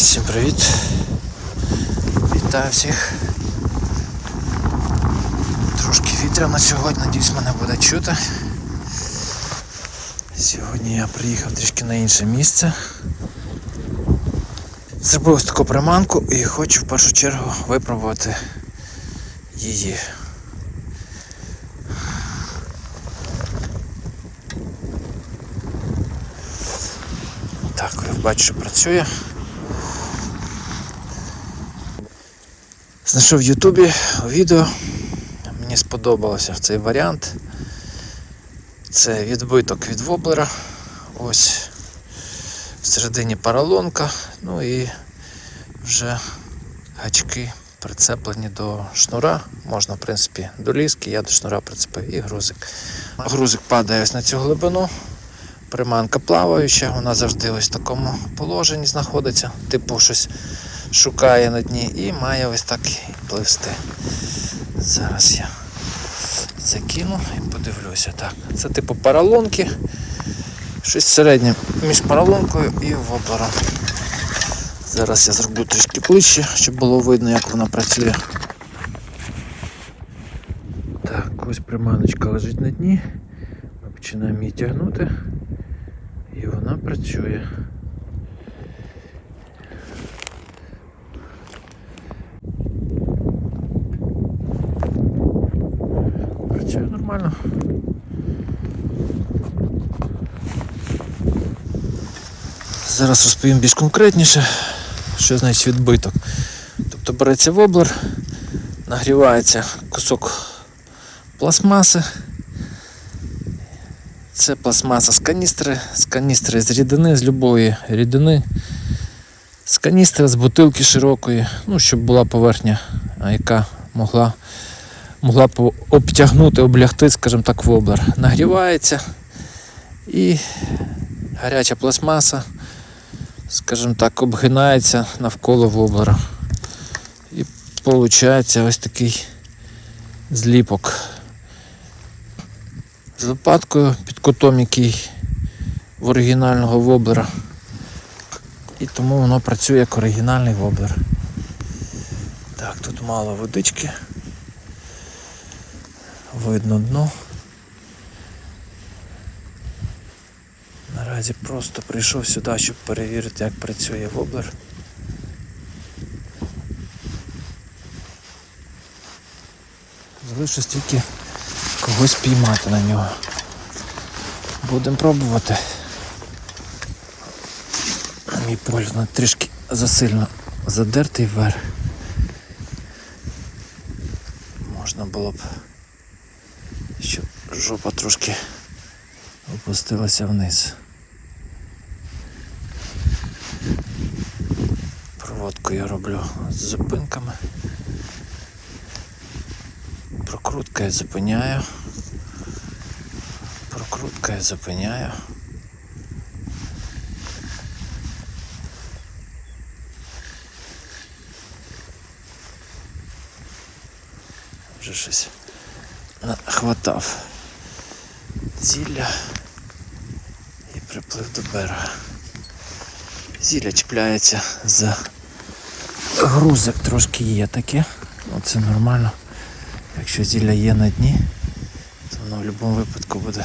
Всім привіт! Вітаю всіх. Трошки вітряно сьогодні, надіюсь мене буде чути. Сьогодні я приїхав трішки на інше місце. Зробив ось таку приманку і хочу в першу чергу випробувати її. Так, бачу, працює. Знайшов в Ютубі відео. Мені сподобався цей варіант. Це відбиток від воблера. Ось всередині поролонка. Ну і вже гачки прицеплені до шнура. Можна, в принципі, до ліски, я до шнура прицепив і грузик. Грузик падає ось на цю глибину. Приманка плаваюча, вона завжди ось в такому положенні знаходиться, типу щось шукає на дні і має ось так пливсти. Зараз я закину і подивлюся. Так, це типу поролонки. Щось середнє між поролонкою і воблером. Зараз я зроблю трішки ближче, щоб було видно, як вона працює. Так, ось приманочка лежить на дні. Ми починаємо її тягнути. І вона. Працює нормально. Зараз розповім більш конкретніше, що значить відбиток. Тобто береться воблер, нагрівається кусок пластмаси. Це пластмаса з каністри, з каністри з рідини, з любої рідини, з каністри, з бутилки широкої, ну, щоб була поверхня, яка могла, могла обтягнути, облягти, скажімо так, воблер. Нагрівається і гаряча пластмаса, скажімо так, обгинається навколо воблера. І виходить ось такий зліпок з лопаткою під кутом, який в оригінального воблера. І тому воно працює як оригінальний воблер. Так, тут мало водички. Видно дно. Наразі просто прийшов сюди, щоб перевірити, як працює воблер. Залишилось тільки когось піймати на нього. Будемо пробувати. Мій погляд трішки засильно задертий вверх. Можна було б, щоб жопа трошки опустилася вниз. Проводку я роблю з зупинками. Прокрутка я зупиняю. Прокрутка я зупиняю. Вже щось нахватав зілля і приплив до берега. Зілля чіпляється за грузик трошки є таке. Це нормально. Якщо зілля є на дні, то воно в будь-якому випадку буде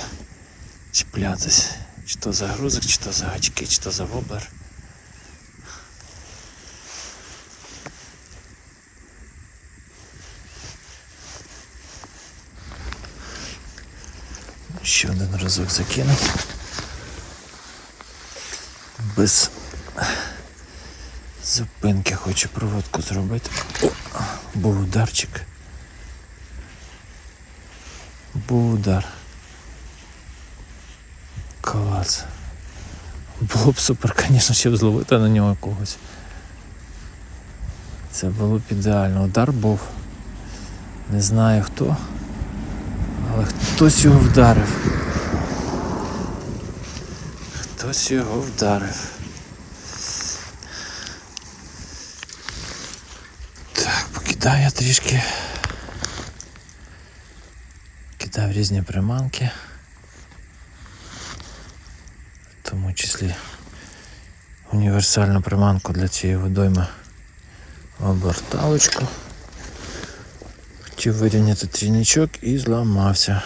чіплятись. Чи то за грузик, чи то за гачки, чи то за воблер. Ще один разок закинув. Без зупинки хочу проводку зробити. О, був ударчик. Був удар. Клас. Було б супер, звісно, щоб зловити на нього когось. Це було б ідеально. Удар був. Не знаю хто. Але хтось його вдарив. Хтось його вдарив. Я трішки. Кидав різні приманки. В тому числі універсальну приманку для цієї водойми оберталочку. Хотів вирівняти трійничок і зламався.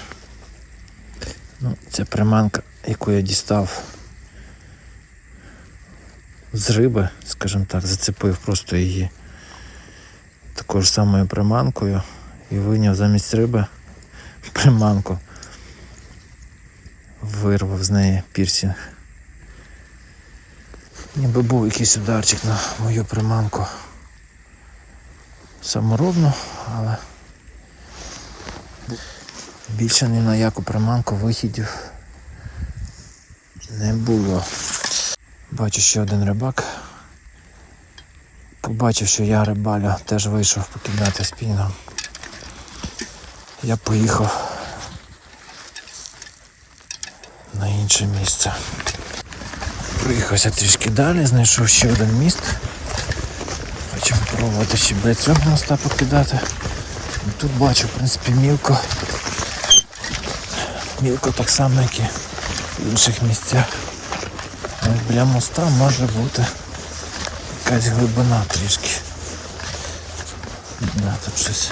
Ну, ця приманка, яку я дістав з риби, скажімо так, зацепив просто її такою ж самою приманкою і вийняв замість риби приманку. Вирвав з неї пірсінг. Ніби був якийсь ударчик на мою приманку. Саморобну, але більше ні на яку приманку вихідів не було. Бачу ще один рибак. Побачив, що я рибалю, теж вийшов покидати спінгом. Я поїхав на інше місце. Проїхався трішки далі, знайшов ще один міст. Хочу спробувати ще біля цього моста покидати. Тут бачу, в принципі, мілко. Мілко так само, як і в інших місцях. Біля моста може бути якась глибина трішки. Да, тут щось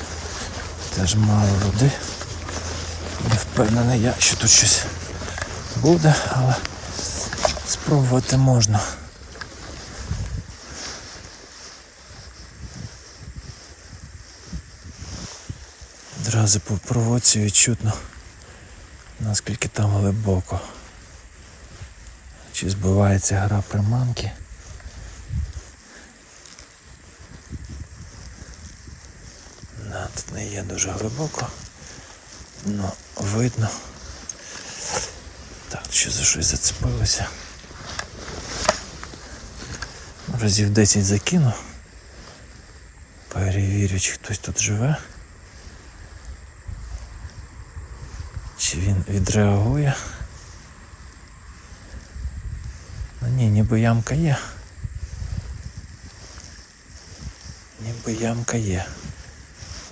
теж мало води. Не впевнений я, що тут щось буде, але спробувати можна. Одразу по проводці відчутно, наскільки там глибоко. Чи збивається гра приманки. Тут не є дуже глибоко. Ну, видно. Так, що за щось зацепилося. Разів 10 закину. Перевірю, чи хтось тут живе. Чи він відреагує. Ну ні, ніби ямка є. Ніби ямка є.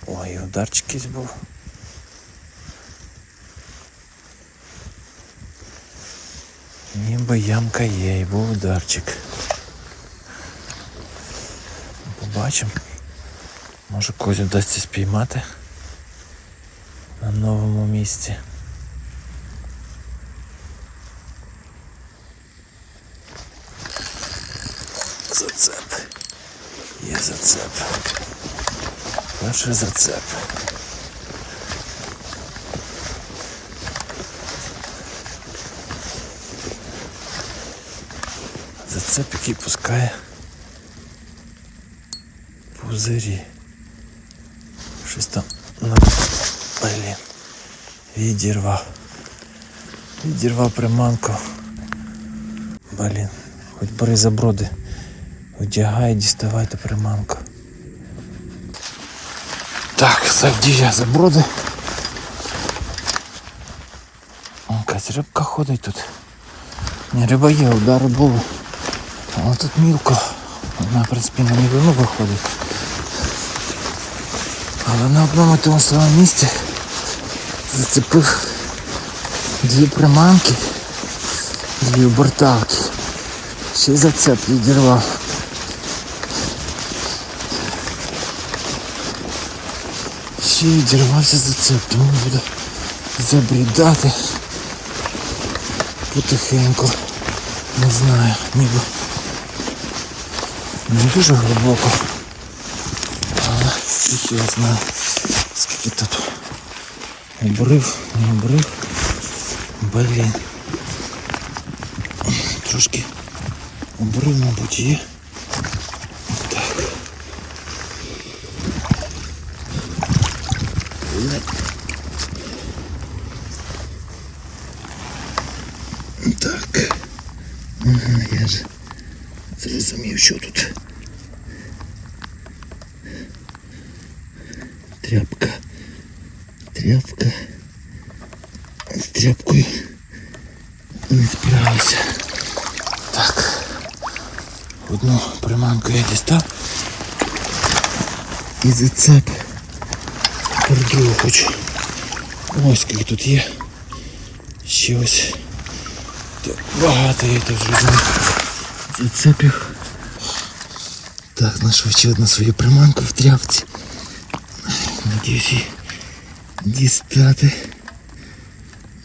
Ой, ударчик якийсь був. Ніби ямка є, і був ударчик. Побачимо. Може когось вдасться спіймати на новому місці. Зацеп. Є зацеп. Перший зацеп. Зацеп, який пускає пузирі. Щось там на блін. Відірвав. Відірвав приманку. Блін. Хоч бери заброди. Одягай, діставайте приманку. Так, я заброди. Якась рибка ходить тут. Ні, риба є, удари були. Але тут мілко. Вона, в принципі, на нівину виходить. Але на одному тому самому місці зацепив дві приманки, дві оберталки. Ще й зацеп відірвав. Ще й відірвався зацеп, тому буду забрідати потихеньку. Не знаю, ніби не дуже глибоко. Але тільки я знаю, скільки тут обрив, не обрив. Блін. Трошки обрив, мабуть, є. зрозумів, що тут. Тряпка. Тряпка. З тряпкою не справився. Так. Одну приманку я дістав. І зацеп. Тепер другу хочу. Ось скільки тут є. Ще ось. Та Багато я тут зрозумів. Зацепів. Так, знайшов ще одну свою приманку в тряпці. Надіюсь її дістати.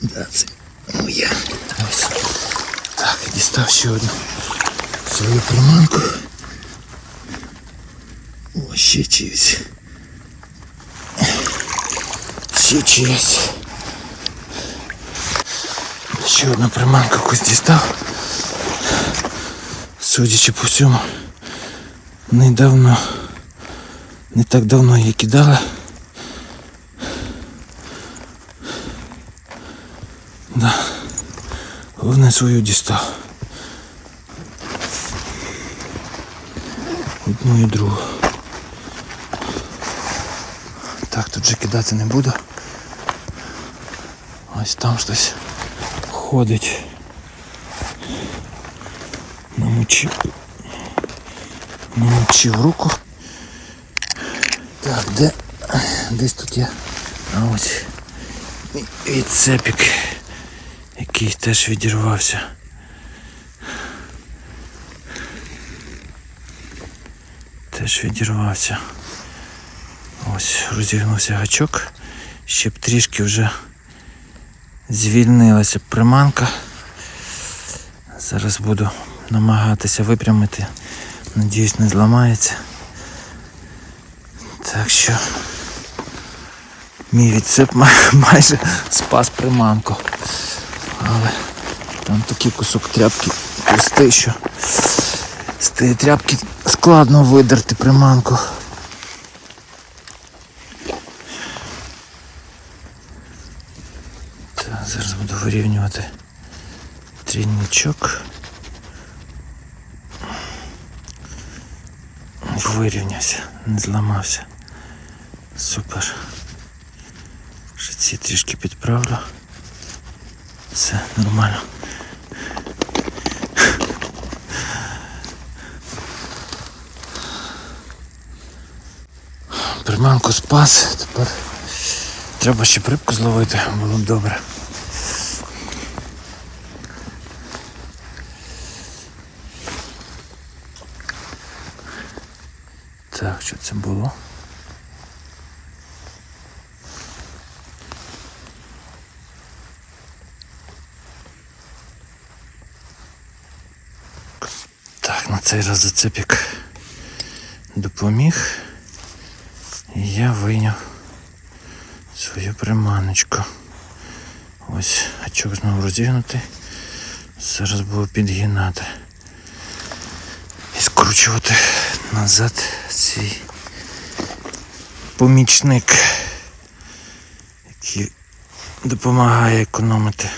Да, це моя. Ось. Так, дістав ще одну свою приманку. О, ще чиюсь. Ще чиюсь. Ще одну приманку якусь дістав. Судячи по всьому, недавно, не так давно її кидали. Да. Головне свою дістав. Одну і другу. Так, тут же кидати не буду. Ось там щось ходить. Намочив. Намочив руку. Так, де? Десь тут я. А ось. І- Відцепік, який теж відірвався. Теж відірвався. Ось розігнувся гачок. Ще б трішки вже звільнилася приманка. Зараз буду намагатися випрямити. Надіюсь, не зламається. Так що мій відсип майже спас приманку. Але там такий кусок тряпки пустий, що з тієї тряпки складно видерти приманку. Так, зараз буду вирівнювати трійничок. Вирівнявся, не зламався. Супер. Ще ці трішки підправлю. Все нормально. Приманку спас, тепер треба ще рибку зловити, було б добре. Так, що це було? Так, на цей раз зацепік допоміг. І я вийняв свою приманочку. Ось гачок знову розігнутий. Зараз буду підгинати. І скручувати назад свій помічник, який допомагає економити.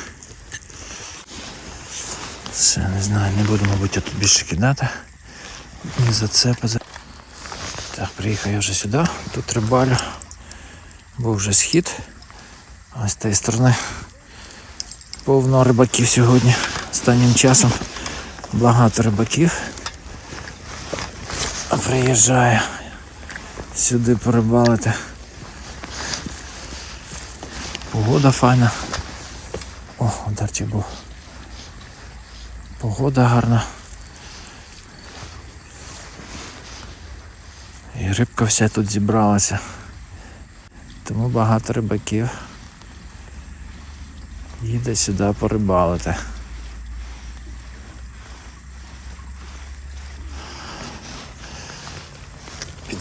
Все, не знаю, не буду, мабуть, я тут більше кидати. Зацепи. за- Так, приїхав я вже сюди, тут рибалю. Був вже схід. А з тієї сторони повно рибаків сьогодні. Останнім часом багато рибаків приїжджає сюди порибалити. Погода файна. О, ударчик був. Погода гарна. І рибка вся тут зібралася. Тому багато рибаків їде сюди порибалити.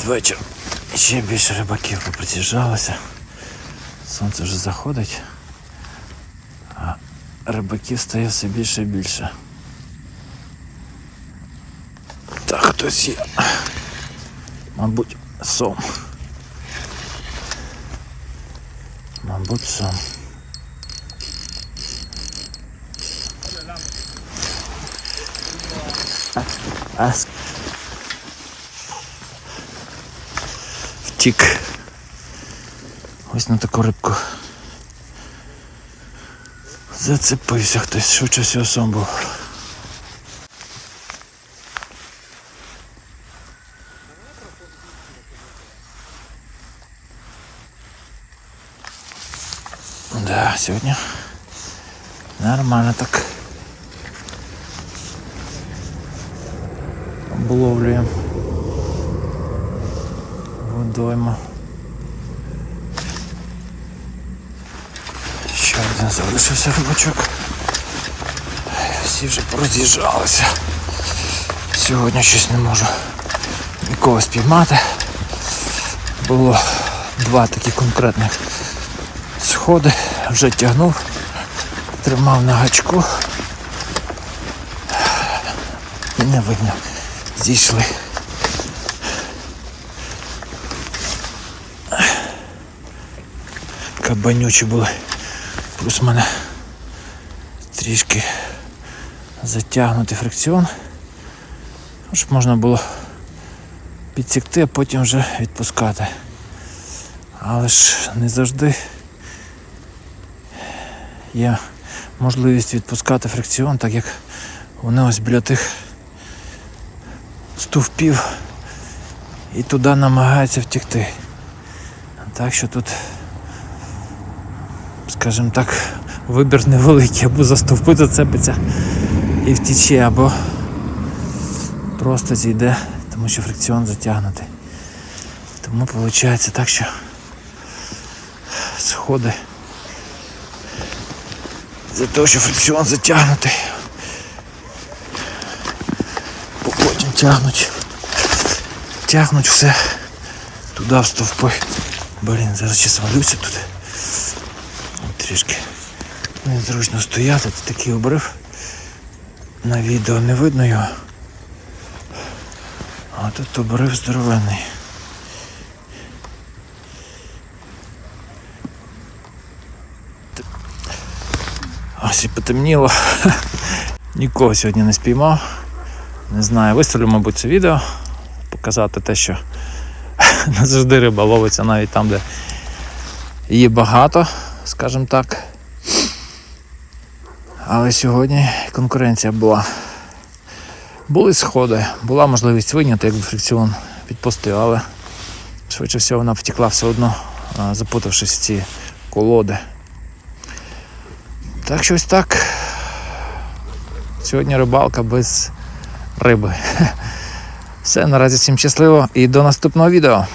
Під вечір ще більше рибаків попритяжалося. Сонце вже заходить, а рибаків стає все більше і більше. Так, хтось є. Мабуть, сом. Мабуть, сом. Втік. Ось на таку рибку. Зацепився хтось, швидше всього був. Да, сьогодні нормально так. Обловлюємо. Водойму. Ще один залишився рибачок. Всі вже пороз'їжджалися. Сьогодні щось не можу нікого спіймати. Було два такі конкретних сходи, вже тягнув, тримав на гачку. Не видно, зійшли. Кабанючі були. Плюс в мене трішки затягнутий фрикціон, щоб можна було підсікти, а потім вже відпускати. Але ж не завжди є можливість відпускати фрикціон, так як вони ось біля тих стовпів і туди намагаються втекти. Так що тут, скажімо так, вибір невеликий, або за стовпи зацепиться і втіче, або просто зійде, тому що фрикціон затягнутий. Тому виходить так, що сходи за того, що фрикціон затягнутий. Бо Потім тягнуть. Тягнуть все туди в стовпи. Блін, зараз ще свалюся тут. Трішки незручно стояти, це такий обрив. На відео не видно його. А тут обрив здоровенний. Ось і потемніло. Нікого сьогодні не спіймав. Не знаю, виставлю, мабуть, це відео. Показати те, що не завжди риба ловиться навіть там, де її багато, скажімо так. Але сьогодні конкуренція була. Були сходи, була можливість виняти, якби фрикціон підпустив, але швидше всього вона втекла все одно, запутавшись в ці колоди. Так що ось так. Сьогодні рибалка без риби. Все, наразі всім щасливо і до наступного відео.